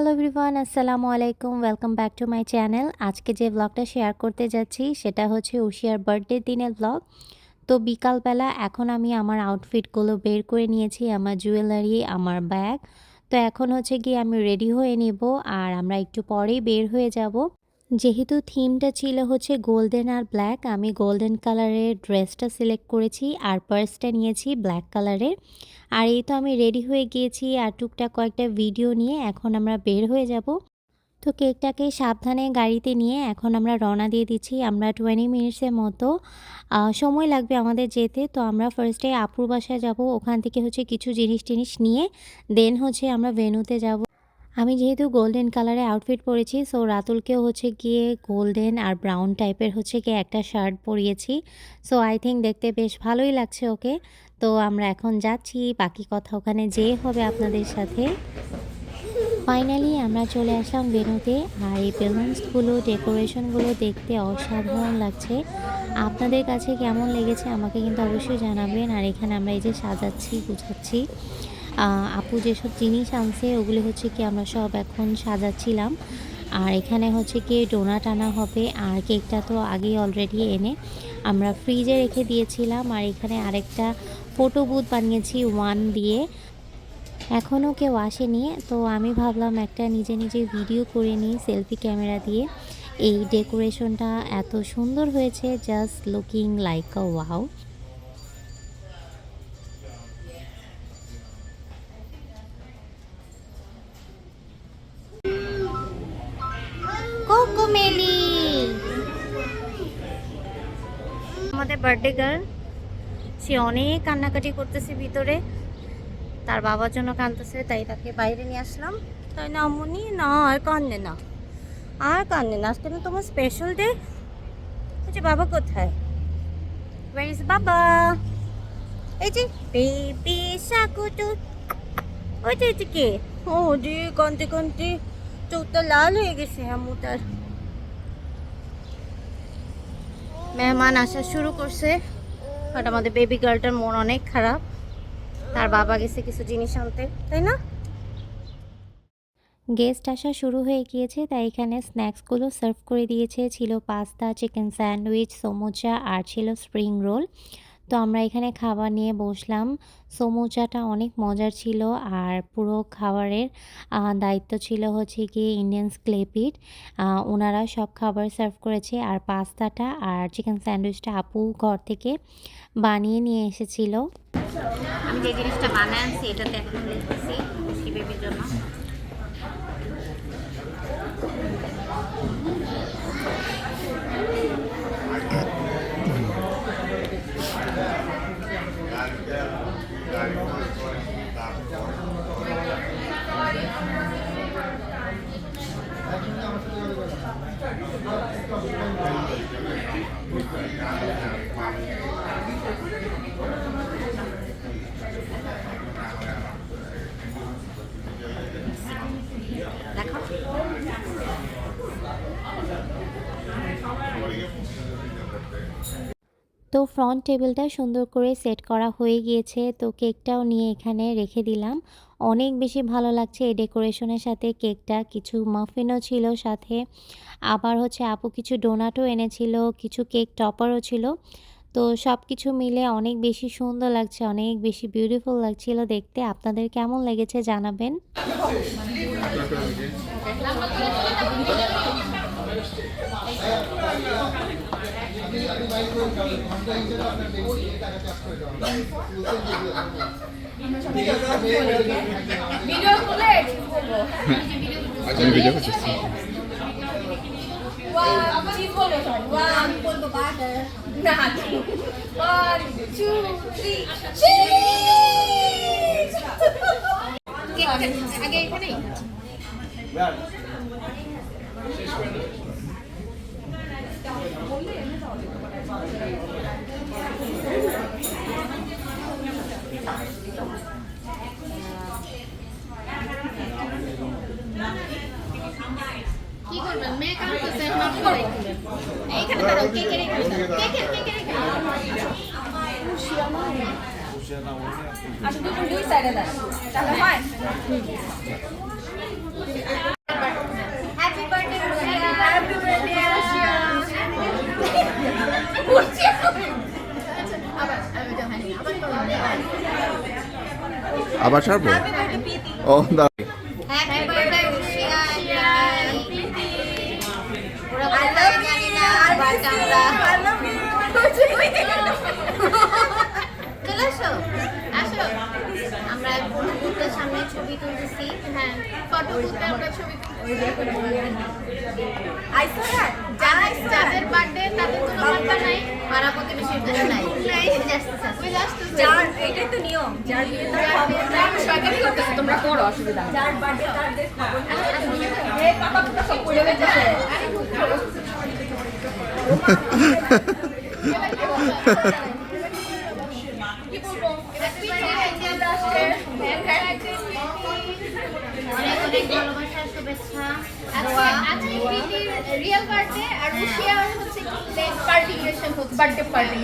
Hello everyone আসসালামু আলাইকুম welcome back to my channel আজকে যে ব্লগটা শেয়ার করতে যাচ্ছি, সেটা হচ্ছে উশিয়ার বার্থডে দিনের ব্লগ তো বিকালবেলা এখন আমি আমার আউটফিটগুলো বের করে নিয়েছি, আমার জুয়েলারি আমার ব্যাগ তো এখন হচ্ছে গিয়ে আমি রেডি হয়ে নেব আর আমরা একটু পরেই বের হয়ে যাব। যেহেতু থিমটা ছিল হচ্ছে গোল্ডেন আর ব্ল্যাক, আমি গোল্ডেন কালারের ড্রেসটা সিলেক্ট করেছি আর পার্সটা নিয়েছি ব্ল্যাক কালারের। আর এই তো আমি রেডি হয়ে গিয়েছি আর টুকটাক কয়েকটা ভিডিও নিয়ে এখন আমরা বের হয়ে যাব। তো কেকটাকে সাবধানে গাড়িতে নিয়ে এখন আমরা রওনা দিয়ে দিচ্ছি, আমরা টোয়েন্টি মিনিটসের মতো সময় লাগবে আমাদের যেতে। তো আমরা ফার্স্টে আপুর বাসায় যাব, ওখান থেকে হচ্ছে কিছু জিনিস টিনিস নিয়ে দেন হচ্ছে আমরা ভেনুতে যাব। আমি যেহেতু গোল্ডেন কালারে আউটফিট পরেছি সো রাতুলকেও হচ্ছে গিয়ে গোল্ডেন আর ব্রাউন টাইপের হচ্ছে গিয়ে একটা শার্ট পরিয়েছি। সো আই থিঙ্ক দেখতে বেশ ভালোই লাগছে ওকে। তো আমরা এখন যাচ্ছি, বাকি কথা ওখানে যেয়ে হবে আপনাদের সাথে। ফাইনালি আমরা চলে আসলাম বেনুতে আর এই বেলুনসগুলো ডেকোরেশনগুলো দেখতে অসাধারণ লাগছে। আপনাদের কাছে কেমন লেগেছে আমাকে কিন্তু অবশ্যই জানাবেন, আর এখানে আমরা এই যে সাজাচ্ছি, গুছাচ্ছি। আপু যেসব জিনিস আনছে, ওগুলি হচ্ছে কি আমরা সব এখন সাজাচ্ছিলাম। আর এখানে হচ্ছে কি ডোনাট আনা হবে, আর কেকটা তো আগেই অলরেডি এনে আমরা ফ্রিজে রেখে দিয়েছিলাম। আর এখানে আরেকটা ফটো বুথ বানিয়েছি ওয়ান দিয়ে। এখনও কেউ আসেনি, তো আমি ভাবলাম একটা নিজে নিজে ভিডিও করে নিই সেলফি ক্যামেরা দিয়ে। এই ডেকোরেশনটা এত সুন্দর হয়েছে just looking like a wow Cocomelon আমাদের বার্থডে গার্ল সে অনেক কান্নাকাটি করতেছে ভিতরে। তার বাবার জন্য কাঁদতেছে, তাই তাকে বাইরে নিয়ে আসলাম। তাই না আম্মুনি না, আর কান্দে না। আর কান্দে না। আজকে না তোমার স্পেশাল ডে আচ্ছা বাবা কোথায়? ওয়ার ইজ বাবা? এই যে বেবি সাকুটু। ওই যে কে? ও রে কান্তে কান্তে চোখটা লাল হয়ে গেছে আম্মু তার। মেহমান আসা শুরু করছে বাট আমাদের বেবি গার্লটার মন অনেক খারাপ। তার বাবা গেছে কিছু জিনিস আনতে, তাই না? গেস্ট আসা শুরু হয়ে গিয়েছে, তাই এখানে স্ন্যাক্সগুলো সার্ভ করে দিয়েছে। ছিল পাস্তা চিকেন স্যান্ডউইচ সমোচা আর ছিল স্প্রিং রোল তো আমরা এখানে খাবার নিয়ে বসলাম। সমুচাটা অনেক মজার ছিল আর পুরো খাবারের দায়িত্ব ছিল হচ্ছে গিয়ে ইন্ডিয়ান ক্লেপিট ওনারা সব খাবার সার্ভ করেছে আর পাস্তাটা আর চিকেন স্যান্ডউইচটা আপু ঘর থেকে বানিয়ে নিয়ে এসেছিল। আমি যে জিনিসটা বানায় আনছি এটাতে এখন বেবির জন্য। তো ফ্রন্ট টেবিলটা সুন্দর করে সেট করা হয়ে গিয়েছে। তো কেকটাও নিয়ে এখানে রেখে দিলাম। অনেক বেশি ভালো লাগছে এই ডেকোরেশনের সাথে কেকটা কিছু মাফিনও ছিল সাথে। আবার হচ্ছে আপু কিছু ডোনাটও এনেছিল, কিছু কেক টপারও ছিল। তো সব কিছু মিলে অনেক বেশি সুন্দর লাগছে, অনেক বেশি বিউটিফুল লাগছিল দেখতে। আপনাদের কেমন লেগেছে জানাবেন। ভিডিও খুলে ঠিক আচ্ছা আমি ভিডিও করতেছি ওয়ান ঠিক বলব সবাই কি করবেন? মেয়ে কাঁদতেছে করে এইখানে দাঁড়াও দাঁড়াও আচ্ছা দুটো দুই সাইডে দাও তাহলে হয়। আবার ছাড়বো ও দাঁড়াই I love রুশিয়া সামনে ছবি তুলতেছি। হ্যাঁ ফটো তুলতে আমরা ছবি যাদের বার্থডে তাদের কোনো বার্থডে নাই পাড়া প্রতিবেশীর কোনো নাই। ওই last তো যার এটাই তো নিয়ম যার বিয়ে তার খবর নাই। সরকারি করতেছে তোমরা করো অসুবিধা যার বার্থডে তাদের খবর কি বলব? অনেক অনেক ভালোবাসার শুভেচ্ছা আজকে আজকে প্রীতির রিয়েল বার্থডে আর রুশিয়ার হচ্ছে লেট পার্টিকুলেশন হচ্ছে বার্থডে পার্টি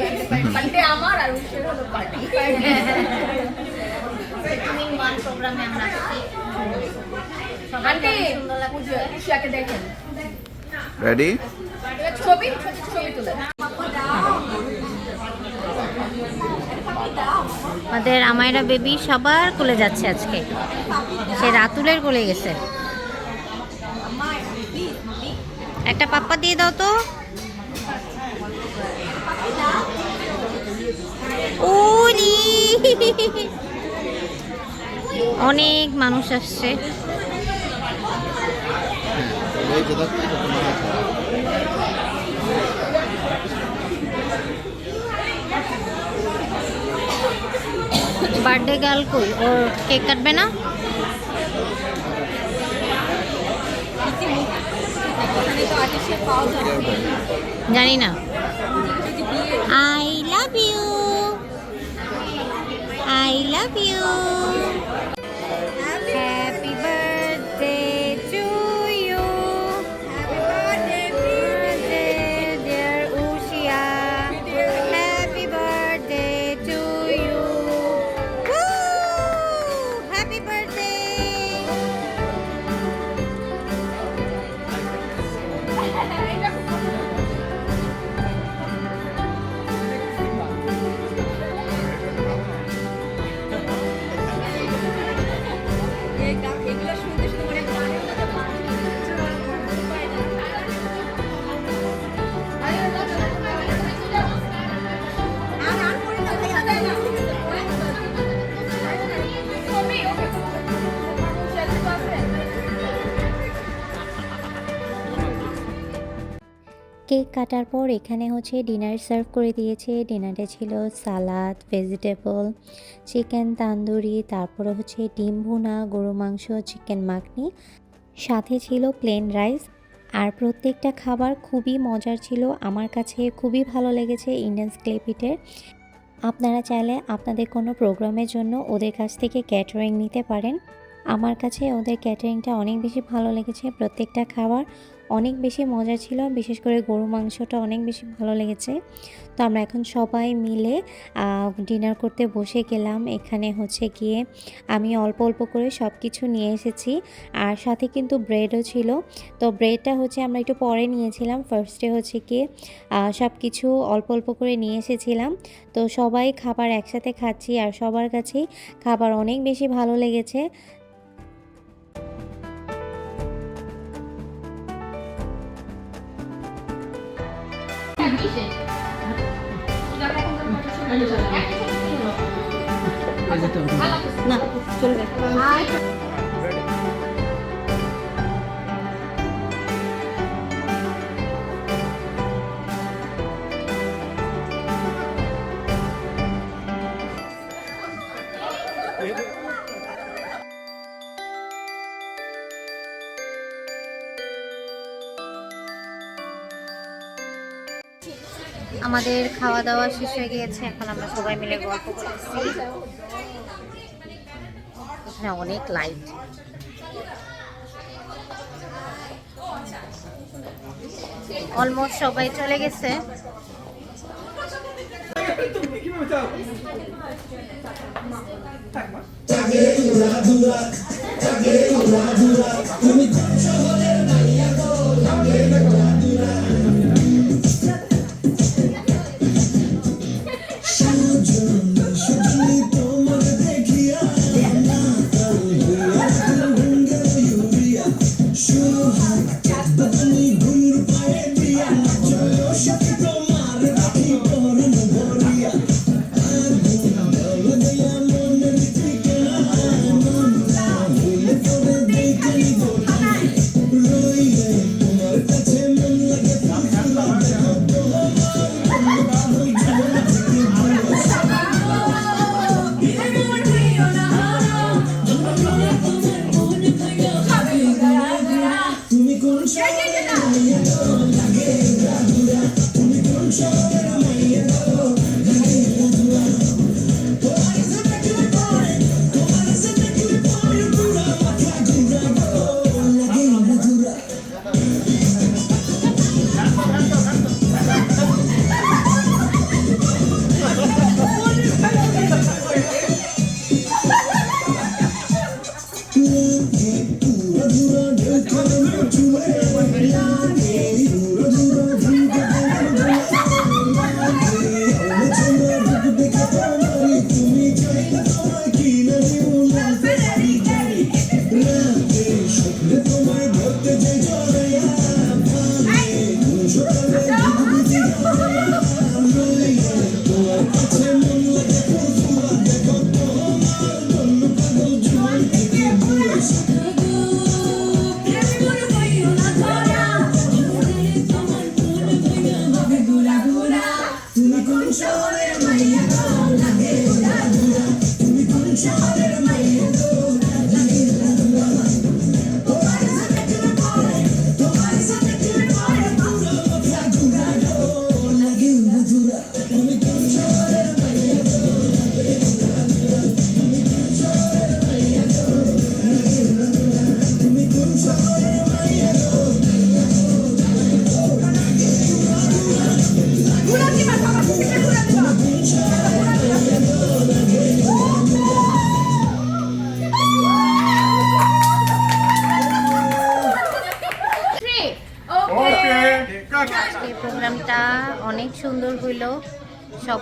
বার্থডে আমার আর রুশিয়ার হলো পার্টি তুমি ওয়ান প্রোগ্রামে আমরা আসছি আন্টি সুন্দর দেখেন রেডি ছবি ছবি তুলে। আমাদের আমায়রা বেবি সবার কোলে যাচ্ছে আজকে। সে রাতুলের কোলে গেছে। একটা পাপ্পা দিয়ে দাও তো। অনেক মানুষ আসছে। বার্থডে গার্ল কই? ও কেক কাটবে না? জানি না। I love you I love you cake কাটার পর এখানে হচ্ছে ডিনার সার্ভ করে দিয়েছে। ডিনারে ছিল সালাদ, ভেজিটেবল, চিকেন তান্দুরি, তারপরে হচ্ছে ডিম ভুনা, গরু মাংস, চিকেন মাখনি। সাথে ছিল প্লেন রাইস। আর প্রত্যেকটা খাবার খুবই মজার ছিল। আমার কাছে খুবই ভালো লেগেছে ইন্ডিয়ান ক্লেপিটের আপনারা চাইলে আপনাদের কোনো প্রোগ্রামের জন্য ওদের কাছ থেকে ক্যাটারিং নিতে পারেন। আমার কাছে ওদের ক্যাটারিংটা অনেক বেশি ভালো লেগেছে প্রত্যেকটা খাবার। অনেক বেশি মজা ছিল, বিশেষ করে গরু মাংসটা অনেক বেশি ভালো লেগেছে। তো আমরা এখন সবাই মিলে ডিনার করতে বসে গেলাম। এখানে হচ্ছে গিয়ে আমি অল্প অল্প করে সব কিছু নিয়ে এসেছি। আর সাথে কিন্তু ব্রেডও ছিল। তো ব্রেডটা হচ্ছে আমরা একটু পরে নিয়েছিলাম। ফার্স্টে হচ্ছে গিয়ে সব কিছু অল্প অল্প করে নিয়ে এসেছিলাম। তো সবাই খাবার একসাথে খাচ্ছি আর সবার কাছেই খাবার অনেক বেশি ভালো লেগেছে। না চলে আমাদের খাওয়া দাওয়া শেষ হয়ে গিয়েছে এখন আমরা সবাই মিলে গল্প করতেছি এখানে অনেক লাইট অলমোস্ট সবাই চলে গেছে তুমি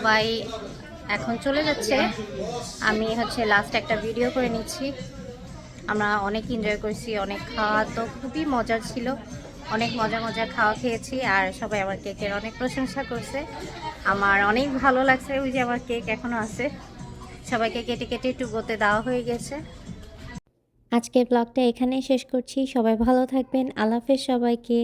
সবাই এখন চলে যাচ্ছে। আমি হচ্ছে লাস্ট একটা ভিডিও করে নিচ্ছি। আমরা অনেক এনজয় করেছি, অনেক খাওয়া তো খুবই মজার ছিল। অনেক মজা মজা খাওয়া খেয়েছি আর সবাই আমার কেকের অনেক প্রশংসা করছে। আমার অনেক ভালো লাগছে ওই যে আমার কেক এখনও আছে। সবাইকে কেটে কেটে একটু টুকোতে দেওয়া হয়ে গেছে। আজকের ব্লগটা এখানেই শেষ করছি। সবাই ভালো থাকবেন। হাফেজ সবাইকে।